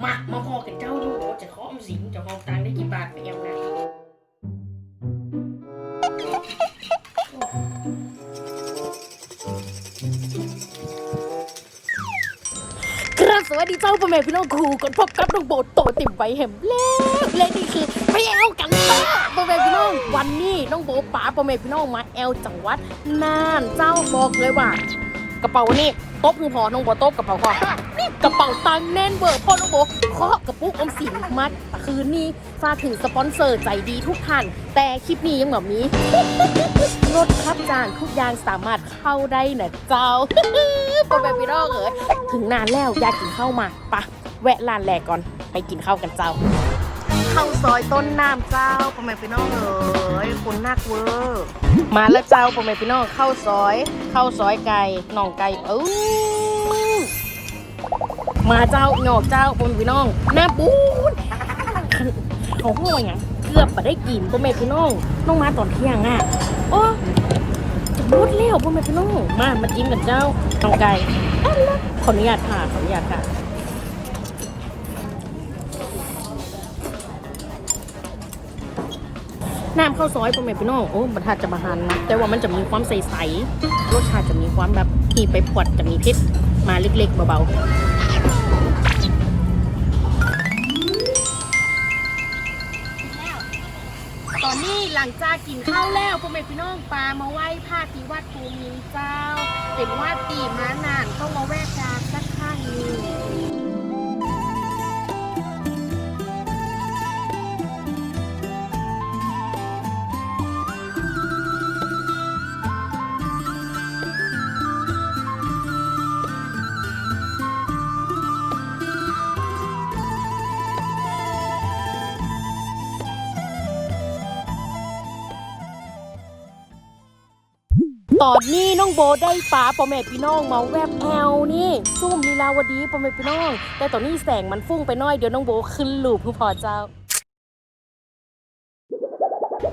มามาพอกันเจ้าดูว่าจะเคาะออมสินจะเอตังค์ได้กี่บาทไปเอานะครับสวัสดีเจ้าพ่อแม่พี่น้องครูกดพบกับน้องโบโตติ่มไว้เห็มแล้วและนี่คือไปแอลกันต่อพ่อแม่พี่น้องวันนี้น้องโบป๋าพ่อแม่พี่น้องมาแอลจังหวัดน่านเจ้าบอกเลยว่ากระเป๋านี่โต๊ะมือพอน้องโบโต๊ะกระเป๋าพอ กระเป๋าตังค์แน่นเบอร์พ่อน้องโบเคาะกระปุกอมสินมัดคืนนี้ฝากถึงสปอนเซอร์ใจดีทุกท่าน แต่คลิปนี้ยังแบบนี้รถครับจางทุกอย่างสามารถเข้าได้นะเจ้าพ่อแม่พี่น้องเอ๋ยถึงนานแล้วอยากกินข้าวมาปะแวะร้านแรกก่อนไปกินข้าวกันเจ้าข้าวซอยต้นน้ำเจ้าพ่อแม่พี่น้องเอ๋ยคุณนักเวอร์มาแล้วเจ้าพ่อแม่พี่น้องข้าวซอยข้าวซอยไก่น่องไก่เอ้ย มาเจ้าหยอกเจ้าพ่อแม่พี่น้องหน้าปูนเขาห้อยอย่างเกือบมาได้กินพ่อแม่พี่น้องน้องมาตอนเที่ยงอะโอ้รวดเร็วพ่อแม่พี่น้องมามาจิ้มกันเจ้าน้องไก่ขออนุญาตค่ะขออนุญาตค่ะน้ำข้าวซอยพ่อแม่พี่น้องโอ้บรรทัดจะบาหันนะแต่ว่ามันจะมีความใสๆรสชาติจะมีความแบบที่ไปปวดจะมีเผ็ดมาเล็กๆเบาๆ หลังจากกินข้าวแล้วพ่อแม่พี่น้องปลามาไหว้พระที่วัดภูมินเจ้า เป็นวัดตีมานานต้องมาแวะกรากสักข้างหนึง ตอนนี้น้องโบได้ปลาพ่อแม่พี่น้องมาแวบแอวนี่ซุ่มลีลาวดีพ่อแม่พี่น้อง แต่ตอนนี้แสงมันฟุ้งไปหน้อยเดี๋ยวน้องโบขึ้นลูกผู้พอเจ้า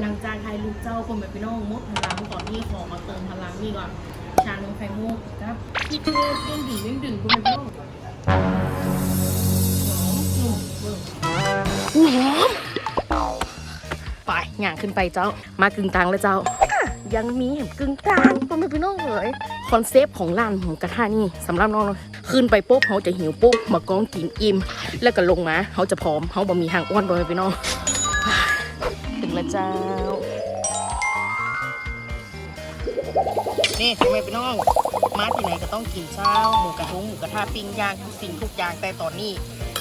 หลังจากถ่ายรูปเจ้าพ่อแม่พี่น้องหมดพลังตอนนี้ขอมาเติมพลังนี่ก่อน ชานมไข่มุกครับที่เพื่อเร่งดื่มเร่งดื่มพ่อแม่พี่น้องหอมนุ่มเบิ่งอู้หอมไปย่างขึ้นไปเจ้ามากึ่งกลางแล้วเจ้า ยังมีแหมกึ่งกลางพ่อแม่พี่น้องเลยคอนเซปต์ของร้านหมูกระทะนี่สำหรับน้องเลยขึ้นไปปุ๊บเขาจะหิวปุ๊บมากองกินอิ่มแล้วก็ลงมาเขาจะพร้อมเขาบ่มีทางอ้วนพ่อแม่พี่น้องถึงแล้วเจ้า นี่พ่อแม่พี่น้องมาที่ไหนก็ต้องกินเช้าหมูกระทุงหมูกระทะปิ้งย่างทุกสิ่งทุกอย่างแต่ตอนนี้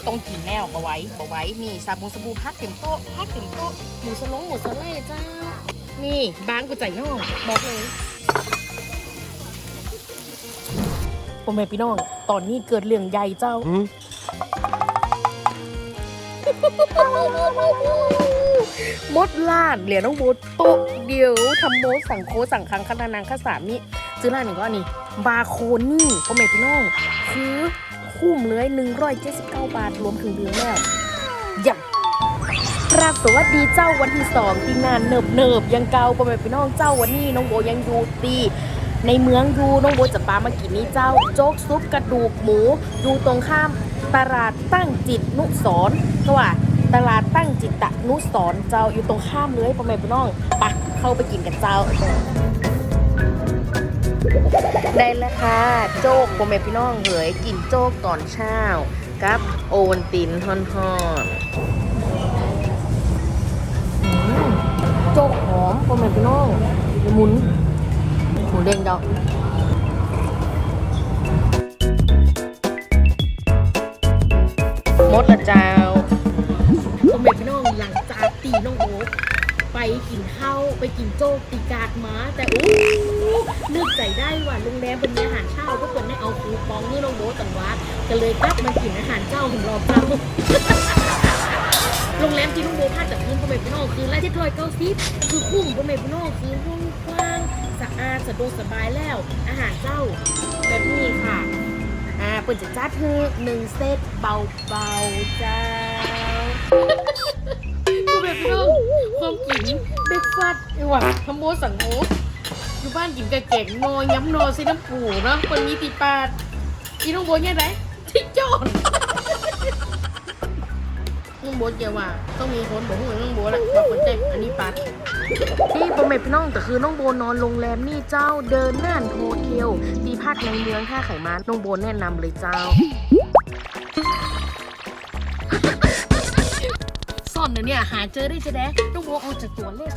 ต้องกินแนวบะไว้บะไว้นี่ซาบูสบูพักเต็มโต๊ะพักเต็มโต๊ะหมูสลงหมูสไลด์เจ้า นี่บางกูใจน้องบอกเลยพ่อแม่พี่น้อง ตอนนี้เกิดเรื่องใหญ่เจ้า มดล้านเหรียญน้องโบทโตะเดียวทำโมสั่งโคสั่งครั้งคณานางข้าสามนี่ซื้อร้านหนึ่งก็อันนี้ บาโคนี่พ่อแม่พี่น้อง คือคุ้มเลย179บาท รวมถึงเดือนแล้วอย่างก ราบสวัสดีเจ้าวันที่สองทีมงานเนิบเนิบยังเกาพ่อแม่พี่น้องเจ้าวันนี้น้องโบยังอยู่ตีในเมืองยูน้องโบจะปามากินนี้เจ้าโจ๊กซุปกระดูกหมูอยู่ตรงข้ามตลาดตั้งจิตนุสรณ์ก็ว่าตลาดตั้งจิตตะนุสรณ์เจ้าอยู่ตรงข้ามเลยพ่อแม่พี่น้องไปเข้าไปกินกันเจ้าได้แล้วค่ะโจ๊กพ่อแม่พี่น้องเหยกินโจ๊กตอนเช้ากับโอวันตินฮอนฮอน โจ๊กหอมพ่อแม่พี่น้องหมุนหมูเด้งดอกมดละเจ้าพ่อแม่พี่น้องหลังจากตีน้องโอ๊คไปกินข้าวไปกินโจ๊กตีกากหมาแต่โอ้นึกใจได้ว่าโรงแรมเป็นอาหารเช้าก็ควรได้เอาคูปองเมื่อน้องโบ๊ทตังวัดก็เลยกลับมากินอาหารเจ้าของเราเจ้า โรงแรมที่น้องโบพาจากเงินพ่อแม่พี่น้องคือไร่ที่ทอยเก้าซิปคือคุ้มพ่อแม่พี่น้องคือห้องกว้างสะอาดสะดวกสบายแล้ว อาหารเจ้าแบบนี้ค่ะอ่าเปิดจะจัดคือหนึ่งเซตเบาๆเจ้าคือแบบพี่น้องความกินเบรกฟาสต์ไอ้หว่าขโมยสั่งโมอยู่บ้านกินกะเก่งนอย้ำนอใส่น้ำปูเนาะคนนี้ตีปาดอีน้องโบเนี่ยไหนที่จอด องโบทเกี่ยวว่า ต้องมีคนบอกว่าน้องโบทแหละว่าคนใจอันนี้ปัดนี่พ่อแม่พี่น้องแต่คือน้องโบนอนโรงแรมนี่เจ้าเดินน่านโฮเทลตีพักในเมืองท่าไขมันน้องโบแนะนำเลยเจ้าซ่อนนะเนี่ยหาเจอได้จะแดะน้องโบออกจากตัวเลข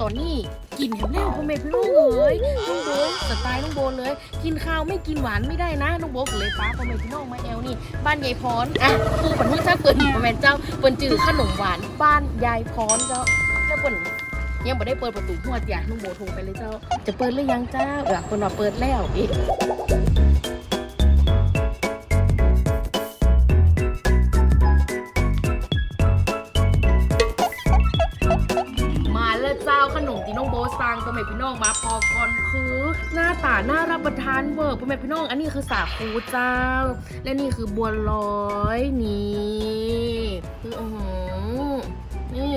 ตอนนี้ กินแถมแล้วพ่อแม่พี่น้องเลยน้องโบสไตล์น้องโบเลย กินข้าวไม่กินหวานไม่ได้นะน้องโบก็เลยป้าพ่อแม่พี่น้องมาแอลนี่ บ้านยายพรอะครูปันมือเจ้าเปิดพ่อแม่เจ้าเปิดจือขนมหวานบ้านยายพรเจ้าแล้าเปิดยังไม่ได้เปิดประตูหัวจ้ะน้องโบโทรไปเลยเจ้า จะเปิดหรือยังเจ้าเออคนว่าเปิดแล้วอีก ประทานเวิร์พ่อแม่พี่น้อง อันนี้คือสาคูเจ้า และนี่คือบัวลอยนี่คืออือหือนี่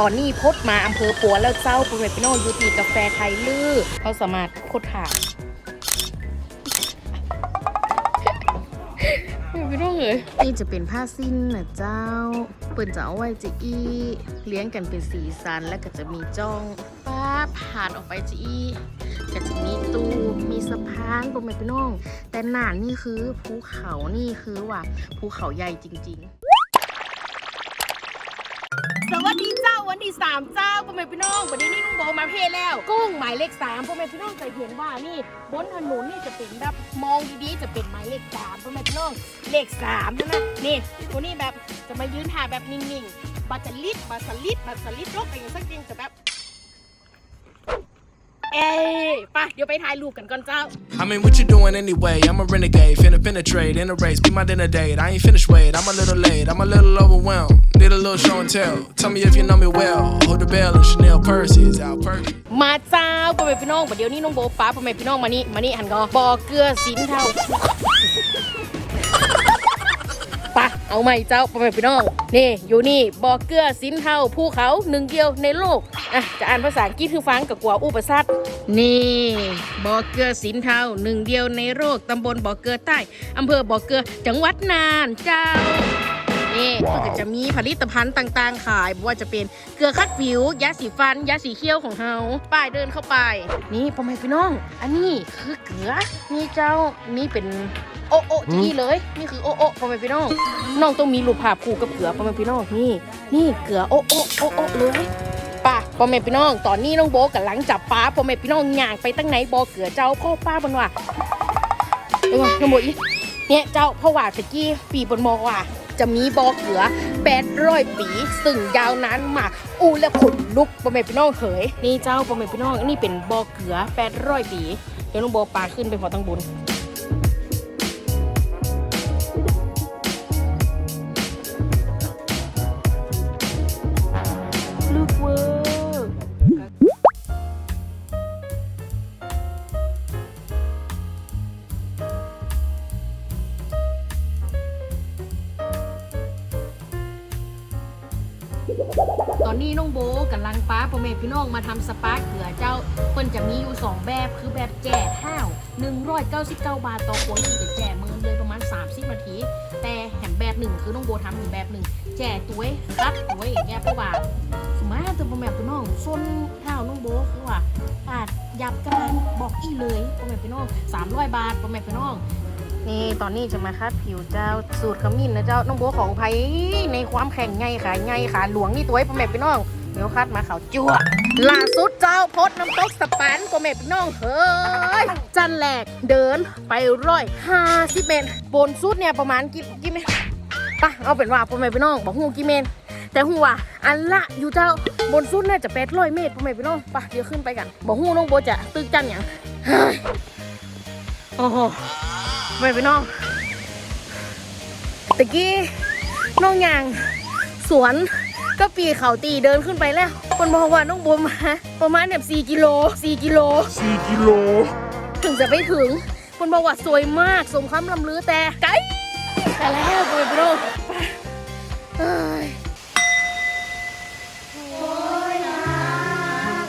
ตอนนี้พดมาอำเภอปัวแล้วเจ้าปุเรปิโนยูตีกาแฟไทยลือเขาสามารถพดหาไม่ต้องเลยนี่จะเป็นผ้าสิ้นนะเจ้า เปิ่นจะเอาไว้จะอีเลี้ยงกันเป็นสีสันแล้วก็จะมีจ้องป้าผ่านออกไปจะอีก็จะมีตูมีสะพานปุเรปิโนแต่หนานนี่คือภูเขานี่คือว่าภูเขาใหญ่จริง ๆ วันที่สามเจ้าพ่อแม่พี่น้องวันนี้นี่ลุงโบมาเพศแล้ว กุ้งหมายเลขสามพ่อแม่พี่น้องจะเห็นว่านี่บนถนนนี่จะเป็นแบบมองดีๆจะเป็นหมายเลขสามพ่อแม่พี่น้องเลขสามนะนะนี่ตัวนี้แบบจะมายืนถ่ายแบบนิ่งๆบัตจลิดบัตจะลิดบัตจะลิดลกไรอย่างสักอย่างจะแบบเอ ไปเดี๋ยวไปถ่ายรูปกันก่อนเจ้า I mean, what you doing anyway? I'm a renegade, finna penetrate in a race, be my dinner date. I ain't finished wait, I'm a little late, I'm a little overwhelmed. Need a little show and tell. Tell me if you know me well. Hold the bell and Chanel purses out Perky. มาเจ้าพ่อแม่พี่น้องเดี๋ยวนี้น้องโบป้าพ่อแม่พี่น้องมานี่มานี่หันก็บอเกลือสินเท่า ปะ เอาใหม่เจ้าพ่อแม่พี่น้องนี่อยู่นี่บอเกลือสินเทาภูเขาหนึ่งเดียวในโลกอะจะอ่านภาษาอังกฤษคือฟังกับกว่าอุปสรรคนี่บอเกลือสินเทาหนึ่งเดียวในโลกตำบลบอเกลือใต้อำเภอบอเกลือจังหวัดน่านเจ้า นี่มันก็จะมีผลิตภัณฑ์ต่างๆ ขายว่าจะเป็นเกลือคัดผิว ยาสีฟัน ยาสีเขี้ยวของเฮาป้ายเดินเข้าไป นี่พ่อแม่พี่น้อง อันนี้คือเกลือนี่เจ้านี่เป็นโอโอที่เลย นี่คือโอโอพ่อแม่พี่น้องน้องต้องมีรูปภาพคู่กับเกลือพ่อแม่พี่น้องนี่ นี่เกลือโอโอโอโอเลยป่ะพ่อแม่พี่น้อง ตอนนี้น้องโบกับหลังจับป้าพ่อแม่พี่น้องย่างไปตั้งไหนบอเกลือเจ้าพ่อป้าบนว่าเออน้องโบอีเนี่ยเจ้าพ่อว่าตะกี้ปีบนมอว่า จะมีบอเขือ800ปีซึ่งยาวนานมากอู้และขนลุกปอแม่พี่น้องเขยนี่เจ้าปอแม่พี่น้องนี่เป็นบอเขือ800ปี เดี๋ยวลุงโบปลาขึ้นไปพอตั้งบุญ กำลังป้าปอแม่พี่น้องมาทำสปาเขือเจ้าเปิ้นจะมีอยู่ 2 แบบคือแบบแจ่ห้าว199 บาทต่อคนที่จะแจ่มือเลยประมาณ 30 นาที แต่แหมแบบหนึ่งคือน้องโบทำอีกแบบหนึ่งแจ่ตัวคัดตัวอย่างเงี้ยเพราะว่าสมัยตัวปอแม่พี่น้องส้นเท้าน้องโบคือว่าอาจยับกันบอกอีเลยปอแม่พี่น้อง300 บาทปอแม่พี่น้องนี่ตอนนี้จะมาคัดผิวเจ้าสูตรขมิ้นนะเจ้าน้องโบของไผในความแข็งไงขาไงขาหลวงนี่ตัวไอ้พ่อแม่พี่น้อง เดี๋ยวคัดมาเขาจั่วล่าสุดเจ้าพดน้ำตกสปันพ่อแม่พี่น้องเฮ้ย จันแหลกเดินไปร้อยห้าสิบเมตรบนสุดเนี่ยประมาณกี่กี่เมตรปะเอาเป็นว่าพ่อแม่พี่น้องบอกหูกี่เมตรแต่หูว่าอันละอยู่เจ้าบนสุดน่าจะแปดร้อยเมตรพ่อแม่พี่น้องปะเดี๋ยวขึ้นไปกันบอกหูน้องโบจะตึกจันอย่างเฮ้โอ้โหไม่ไปน้องตะกี้น้องยางสวน ก็ปีเขาตีเดินขึ้นไปแล้ว คนบอกว่าน้องบัวมาประมาณแบบ4กิโล4กิโล4กิโล ถึงจะไปถึง คนบอกว่าสวยมากสมคำลำลือแต่ไกลแต่แล้วโบยโบร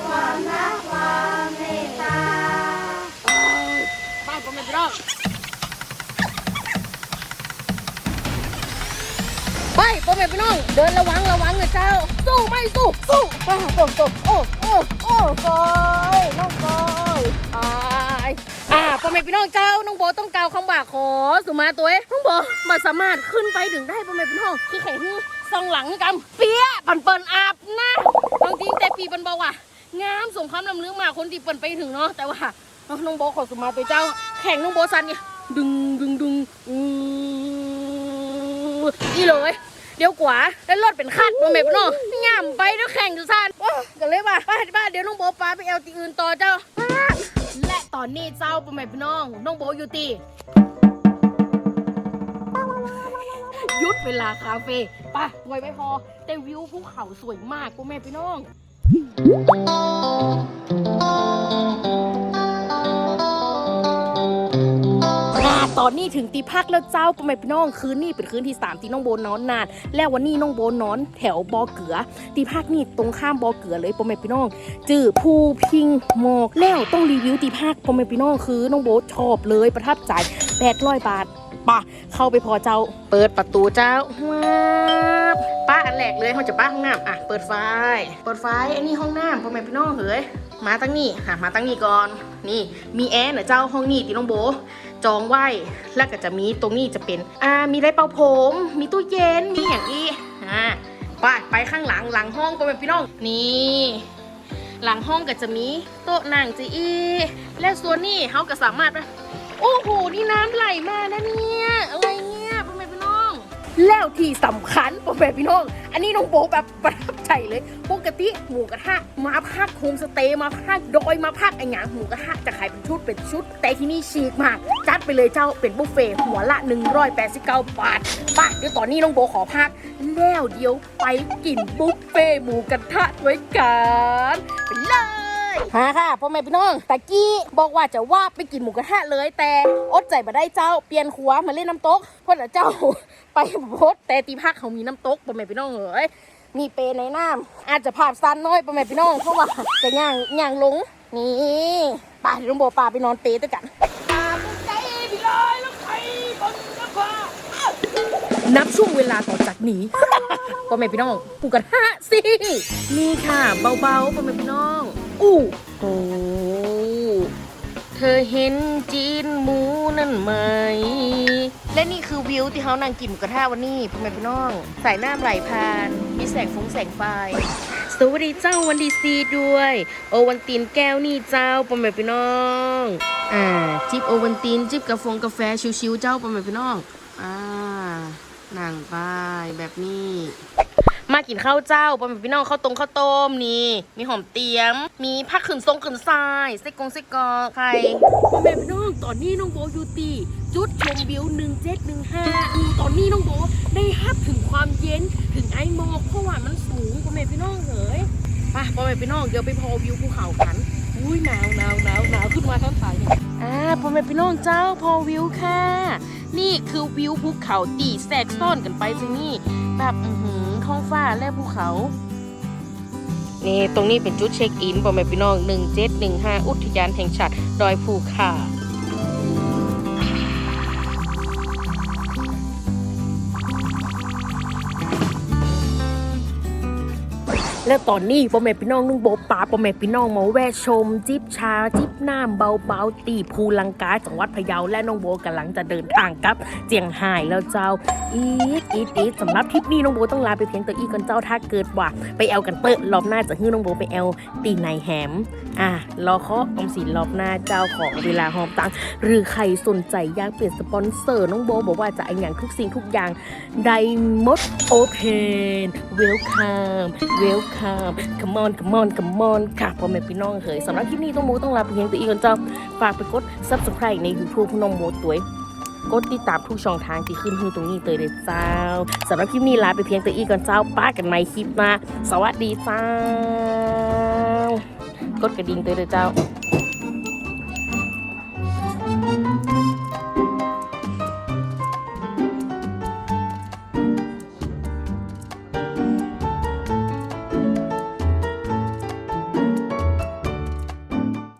ความรักความเมตตาป้าก็ไม่รอด พ่อแม่พี่น้องเดินระวังระวังนะเจ้า สู้ไม่สู้สู้อ่าตบตบโอ้โอ้โอ้กอยน้องกอยอายอ่าพ่อแม่พี่น้องเจ้าน้องโบต้องกล่าวคำว่าขอสุมาตัวเองน้องโบมาสามารถขึ้นไปถึงได้พ่อแม่พี่น้องคือไข่หูซองหลังกำเปียปันเปิลอาบนะบางทีแต่ปีปันบอกว่างามสมคำลำลึกมาคนที่เปินไปถึงเนาะแต่ว่าน้องโบขอสุมาตัวเจ้า แข่งน้องโบซันเนี่ยดึงดึงดึงอือนี่เลย เดี๋ยวกว่าแล้วรถเป็นคัดมาแบบเนาะง่ำไปแล้วแข่งจะซานโอ้ก็เลยว่าป้าป้าเดี๋ยวน้องโบป้าไปเอลตีอื่นต่อเจ้า และตอนนี้เจ้าป็นแบบพี่น้องน้องโบอยู่ตียุดเวลาคาเฟ่ป่ะไวยไม่พอ แต่วิวภูเขาสวยมากพ่อแม่พี่น้อง อนนี้ถึงตีพักแล้วเจ้าพ่อแม่พี่น้องคืนนี้เป็นคืนที่สามที่น้องโบนอนนาน แล้ววันนี้น้องโบนอนแถวบอเกือ ตีพักนี่ตรงข้ามบอเกือเลยพ่อแม่พี่น้อง จื่อภูพิงหมอกแล้วต้องรีวิวตีพักพ่อแม่พี่น้องคือน้องโบชอบเลยประทับใจแปดร้อยบาทป่ะเข้าไปพอเจ้า เปิดประตูเจ้าว้าป้าอันแรกเลยเขาจะป้าห้องน้ำอะเปิดไฟ เปิดไฟอันนี้ห้องน้ำพ่อแม่พี่น้องเฮ้ยมาตั้งนี่ค่ะมาตั้งนี่ก่อน นี่มีแอร์นะเจ้าห้องนี่ตีน้องโบ จองไว้ แล้วก็จะมีตรงนี้จะเป็น อ่า มีได้เป่าผม มีตู้เย็น มีอย่างอีอ่าไปไปข้างหลังหลังห้องก็เป็นพี่น้อง นี่ หลังห้องก็จะมีโต๊ะนั่งจีอีและส่วนนี้เขาก็สามารถ โอ้โห นี่น้ำไหลมานะเนี่ยอะไร แล้วที่สำคัญพ่อแม่พี่น้อง อันนี้น้องโบแบบประทับใจเลย ปกติหมูกระทะมาพักโฮมสเตย์มาพักดอยมาพักไอ้หยังหมูกระทะจะขายเป็นชุดเป็นชุด แต่ที่นี่ฉีกมากจัดไปเลยเจ้าเป็นบุฟเฟ่ต์หัวละ 189 บาทป่ะเดี๋ยวตอนนี้น้องโบขอพัก แล้วเดี๋ยวไปกินบุฟเฟ่ต์หมูกระทะด้วยกันไปเลย ฮะค่ะพ่อแม่พี่น้องตะกี้บอกว่าจะว่าไปกินหมูกระทะเลย แต่อดใจมาได้เจ้าเปลี่ยนขัวมาเล่นน้ำตกเพราะเดี๋ยวเจ้าไปโพสแต่ตีพักเขามีน้ำตกพ่อแม่พี่น้องเอ๋ยมีเปรในน้ำอาจจะภาพสั้นน้อยพ่อแม่พี่น้องเพราะว่าจะย่างย่างลงนี่ป่าลุงโบป่าไปนอนเปรด้วยกันนับช่วงเวลาต่อจากนี้พ่อแม่พี่น้องปูกระทะสิ นี่ค่ะ เบาๆพ่อแม่พี่น้อง อู้โหเธอเห็นจีนหมูนั่นไหม และนี่คือวิวที่เขานั่งกินหมูกระทะวันนี้พ่อแม่พี่น้อง สายน้ำไหลผ่าน มีแสงฟงแสงไฟ สวัสดีเจ้าวันดีซีด้วย โอวันตินแก้วนี่เจ้าพ่อแม่พี่น้อง อ่า จิบโอวันตินจิบกาแฟกาแฟชิวๆเจ้าพ่อแม่พี่น้อง อ่านั่งไปแบบนี้ มากินข้าวเจ้าพ่อแม่พี่น้องข้าวตรงข้าวต้มนี่ มีหอมเตียม มีผักขืนทรงขืนทรายไส้กงไส้กรอกไข่พ่อแม่พี่น้องตอนนี้น้องโบอยู่ตีจุดชมวิว 1715อืมตอนนี้น้องโบได้ฮับถึงความเย็นถึงไอ้หมอกเพราะว่ามันสูงพ่อแม่พี่น้องเอ๋ยไปพ่อแม่พี่น้องเดี๋ยวไปพอวิวภูเขากันอุ้ยหนาวหนาวหนาวหนาวขึ้นมาทั้งสายเนี่ยอ่าพ่อแม่พี่น้องเจ้าพอวิวค่ะ นี่คือวิวภูเขาตีแทรกซ่อนกันไปสินี่แบบอือหือ ท้องฟ้าและภูเขา นี่ตรงนี้เป็นจุดเช็คอินพ่อแม่พี่น้อง1715 อุทยานแห่งชาติดอยภูขา และตอนนี้พ่อแม่พี่น้องนุ่งโบป่าพ่อแม่พี่น้องมาแวะชม จิบชา จิบน้ำเบาๆตีภูลังกาจังหวัดพะเยาและน้องโบกำลังจะเดินทางกลับ เจียงไฮ้แล้วเจ้าอีดอีดอีดสำหรับทริปนี้น้องโบต้องลาไปเพียงตัวอีกก่อนเจ้าถ้าเกิดว่าไปแอลกันเตอะรอบหน้าจะฮื้อน้องโบไปแอลตีในแหมอะรอเคาะอมสินรอบหน้าเจ้าของเวลาหอมตังหรือใครสนใจอยากเปลี่ยนสปอนเซอร์น้องโบบอกว่าจะเอาอย่างทุกสิ่งทุกอย่างได้มดโอเพนเวลคัมเวลคัมคัมอนคัมอนคัมอนค่ะพ่อแม่พี่น้องเฮ้ยสำหรับคลิปนี้ต้องโบต้องลาไปเพียงตัวอีกก่อนเจ้าฝากไปกด subscribe ใน YouTube น้องโบตัวกดติดตามทุกช่องทางที่ขึ้นที่ตรงนี้เตยเลยเจ้าสำหรับคลิปนี้ลาไปเพียงตัวอีกก่อนเจ้าป้ากันใหม่คลิปมาสวัสดีเจ้ากดกระดิ่งเตยเลยเจ้า